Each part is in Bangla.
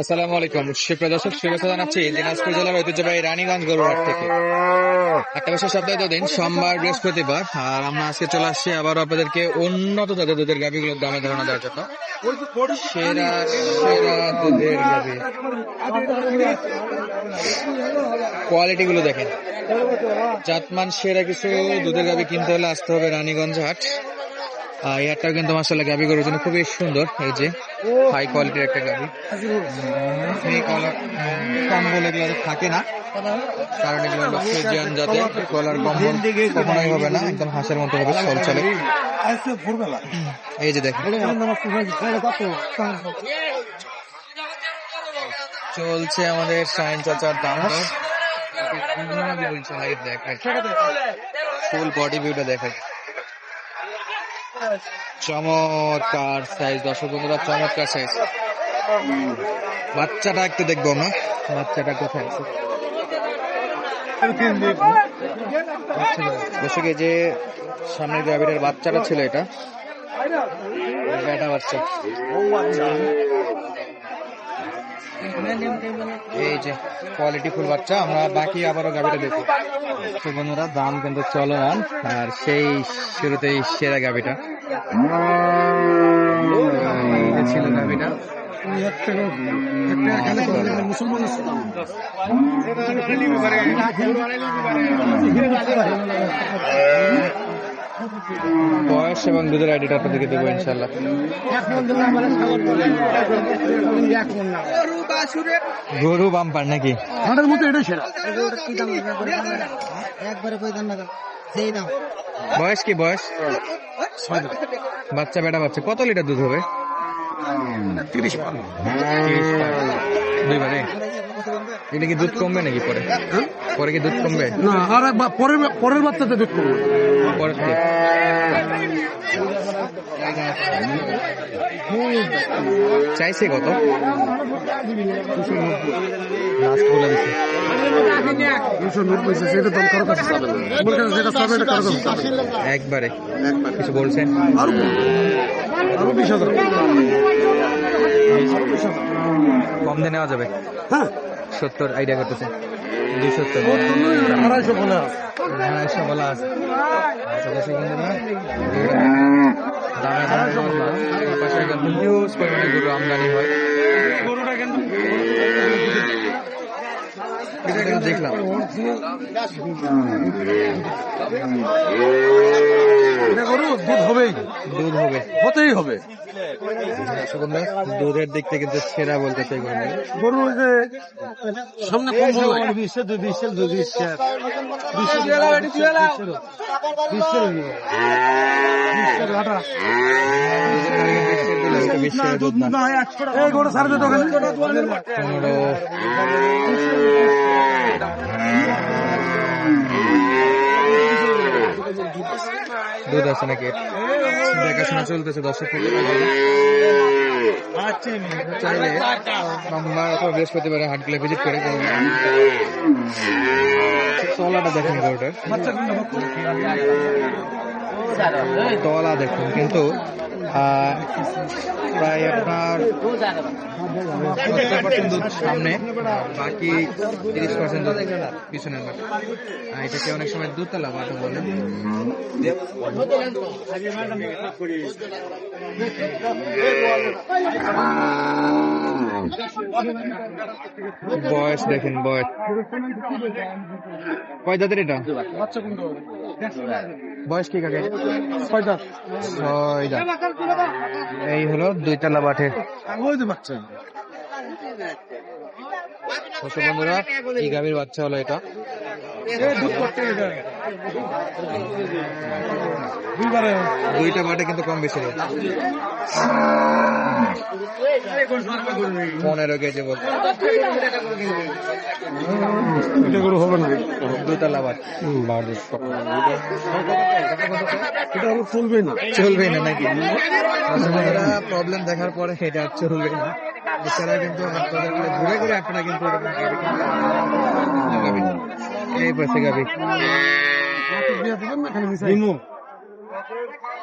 আসসালামু আলাইকুম। সুপ্রিয় দর্শক, শুভেচ্ছা জানাচ্ছি দিনাজপুর জেলার ঐতিহ্যবাহী রানীগঞ্জ গরুহাট থেকে। একটা বিশেষ সপ্তাহে দিন সোমবার বৃহস্পতিবার, আর আমরা আজকে চলে আসছি আবার আপনাদেরকে উন্নত জাতের দুধের গাভিগুলোর দামে ধারণা দেওয়ার জন্য। সেরা দুধের কোয়ালিটি গুলো দেখেন। জাতমান সেরা কিছু দুধের গাভি কিনতে হলে আসতে হবে রানীগঞ্জ হাট। হাটটাও কিন্তু মাসাল্লাহ গাভি গরুর জন্য খুবই সুন্দর এই যে হাই কোয়ালিটির একটা গাভি এই কলার কম্বল এগুলো থাকে না কারণ এগুলো ফ্রিজিয়ান জাতের কলার কম্বল কখনোই হবে না একদম হাঁসের মতো হবে চল চলে। এই যে দেখেন। চলছে আমাদের সাইন চাচার দাম। দেখাই ফুল বডি ভিউটা দেখাই। চমৎকার সাইজ দর্শক বন্ধুরা, চমৎকার সাইজ বাচ্চাটা একটু দেখব আমরা। বাচ্চাটা কোথায় আছে? দর্শক যে সামনের গ্রাভিটার বাচ্চাটা ছিল এটা। বাচ্চা। এই যে কোয়ালিটি ফুল বাচ্চা, আমরা বাকি আবারও গাভিটা দেখি। তো বন্ধুরা, দাম কিন্তু চলমান, আর সেই শুরুতেই সেরা গাভিটা। ছিল গাভিটা। বয়স এবং দুধের আইডিটা আপনাদেরকে দেবো ইনশাল্লাহ গরু বাম্পার নাকি? হাটের মতো এটাই সেরা। একবারে কই দাম না সেই দাম বয়স? কি বয়স বাচ্চা বেটা বাচ্চা কত লিটার দুধ হবে? তিরিশ। দুইবারে এটা কি দুধ কমবে নাকি পরে? পরে কি দুধ কমবে? না আর একবার পরের পরের বাচ্চাতে দুধ পরে চাইছে কত? লাস্ট বলে দিচ্ছে দুশো নব্বই সেটা দাম কারও কাছে যাবে না যেটা চাবে এটা কারও কাছে একবারে। কিছু বলছেন আরও কম। আরও বিশ হাজার। কম দিয়ে নেওয়া যাবে। হ্যাঁ। সত্তর আইডিয়া করতেছে। দুই সত্তর। আড়াইশো বলে। আছে। আড়াইশো বলা আছে আচ্ছা দর্শক বন্ধুরা দামে দামে পাশে কিন্তু হিউজ পরিমাণে গরু আমদানি হয় কিন্তু দেখলাম দুধ হবেই দুধ হবে হতেই হবে দুধের দিক থেকে কিন্তু সেরা বলতে চাই গরু যে সামনে কম দুধ আছে নাকি? দেখাশোনা চলতেছে দর্শক চাইলে সোমবার অথবা বৃহস্পতিবারে হাটগুলো ভিজিট করে তলাটা দেখেন গরুটার তলা দেখুন কিন্তু প্রায় আপনার পার্সেন্ট দুধ সামনে, বাকি তিরিশ পার্সেন্ট দুধ পিছনের মাঠে। এটাকে অনেক সময় দুতলা মাঠে বলে। বয়স দেখেন, বয়স। কয় দাঁতের এটা? বয়স কি কাকে ছয় দাঁত এই হলো দুইতলা মাঠে। বাচ্চা গাভীর বাচ্চা হলো এটা? দুইটা মাঠে কিন্তু কম বেশি পনেরো কেজি বলতে। গরু হবে না? দুতলা এটা চলবে না। চলবেই না নাকি? প্রবলেম দেখার পরে এটা আর চলবে না। এছাড়া কিন্তু আপনাদের ঘুরে ঘুরে আপনারা কিন্তু। এই গাভী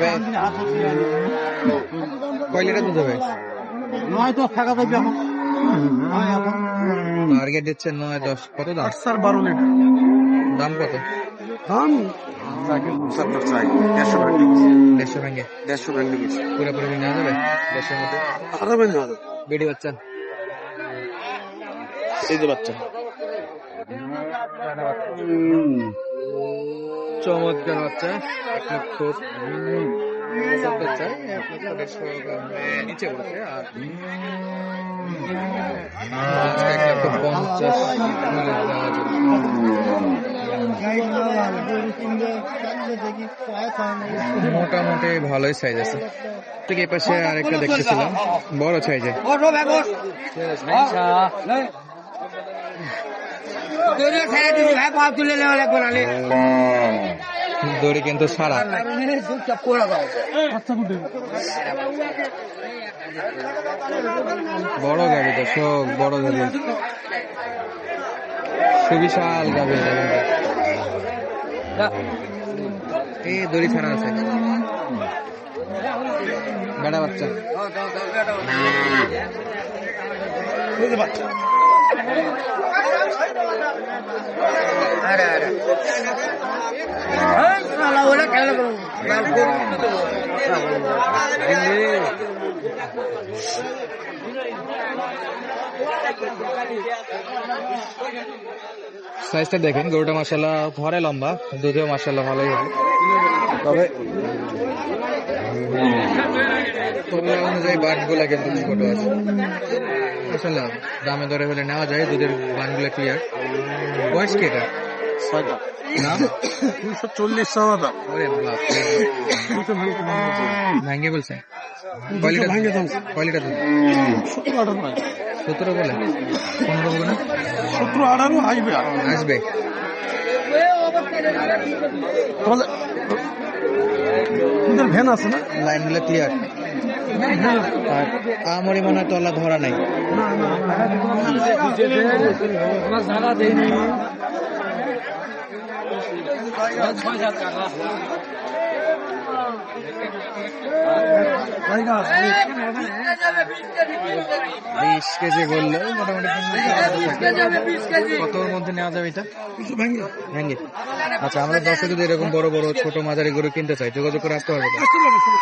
তবে কয় লিটার দুধ হবে? নয় তো থাকা যাবে। এখন টার্গেট দিচ্ছে নয় দশ। কত দাম? সার বারো লিটার। দাম কত? দাম? দেড়শো ভেঙে পুরোপুরি নেওয়া যাবে? দেড়শোর মধ্যে? আরও বেশি হবে বেডি বাচ্চা। এই যে বাচ্চা। চমৎকার বাচ্চা এক লক্ষ চাই নিচে বলছে আর এক লক্ষ পঞ্চাশ। মোটামুটি ভালোই সাইজ আছে। ঠিক এই পাশে আরেকটা দেখতেছিলাম। বড় সাইজের দড়ি কিন্তু সারা। বাচ্চা কোনটা বড় গাড়ি দর্শক বড় গাড়ি। সুবিশাল গাড়ি। এই দড়ি ছাড়া আছে। বেড়া বাচ্চা। সাইজটা দেখেন গরুটা মাসাল্লাহ ঘরে লম্বা দুধেও মাসাল্লাহ ভালোই হবে। তবে তোমরা অনুযায়ী বানগুলা কিন্তু ছোট আছে। মাসাল্লাহ দামে দরে হলে নেওয়া যায় দুধের বানগুলা ক্লিয়ার বয়স কি নাম দুশো চল্লিশ চাওয়া দাম। দুশো ভাঙতে ভাঙ্গে বলছে? ভাঙে দাম কয়লিটা আঠারো সতেরো বলে? পনেরো বলে না? সতেরো আঠারো আসবে আসবে। তাহলে তোদের ভ্যান আছে না? লাইনগুলো ক্লিয়ার আর আমরি মনে তলা ধরা নাই। বিশ কেজি বলল মোটামুটি কতর মধ্যে নেওয়া যাবে এটা? দুশো ভেঙে আচ্ছা আমরা দর্শক যদি এরকম বড় বড় ছোট মাঝারি গরু কিনতে চাই যোগাযোগ করে আসতে পারব?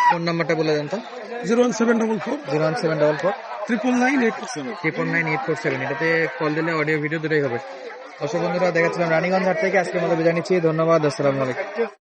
ফোন নাম্বারটা বলে দেন তো। Zero one seven double four. Zero one seven double four. Triple nine eight four seven. Triple nine eight four seven. এটাতে কল দিলে অডিও ভিডিও দুটোই হবে। দর্শক বন্ধুরা দেখাচ্ছিলাম রানীগঞ্জ হাট থেকে। আজকে বিদায় নিচ্ছি। ধন্যবাদ। আসসালামু আলাইকুম।